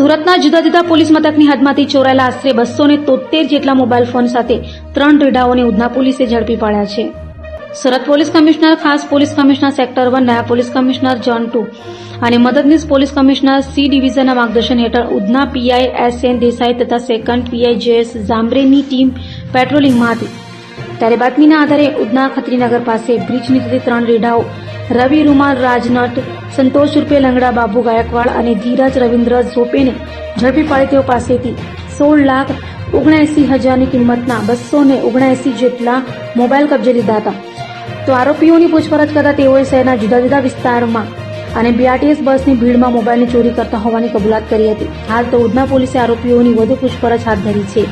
સુરતના જુદા જુદા પોલીસ મથકની હદમાંથી ચોરાયેલા આશરે બસો ને તોતેર જેટલા મોબાઈલ ફોન સાથે ત્રણ રેડાઓને ઉધના પોલીસે ઝડપી પાડ્યા છે. સુરત પોલીસ કમિશનર, ખાસ પોલીસ કમિશનર સેક્ટર વન, નાયબ પોલીસ કમિશનર જોન ટુ અને મદદનીશ પોલીસ કમિશનર સી ડિવિઝનના માર્ગદર્શન હેઠળ Udhna PI S N Desai તથા સેકન્ડ પીઆઈ જેએસ જામરેની ટીમ પેટ્રોલિંગમાં હતી. ત્યારે બાતમીના આધારે ઉધના ખત્રીનગર પાસે બ્રિજ નીચેથી ત્રણ રેડાઓ, રવિ રૂમાલ રાજનટ સંતોષ રૂપે લંગડા, બાબુ ગાયકવાડ અને ધીરજ રવિન્દ્ર ઝોપેને ઝડપી પાડી તેઓ પાસેથી સોળ લાખ ઓગણએસી હજારની કિંમતના બસો ને ઓગણએસી જેટલા મોબાઈલ કબજે લીધા હતા. તો આરોપીઓની પૂછપરછ કરતા તેઓએ શહેરના જુદા જુદા વિસ્તારમાં અને બીઆરટીએસ બસની ભીડમાં મોબાઈલની ચોરી કરતા હોવાની કબૂલાત કરી હતી. હાલ તો ઉધના પોલીસે આરોપીઓની વધુ પૂછપરછ હાથ ધરી છે.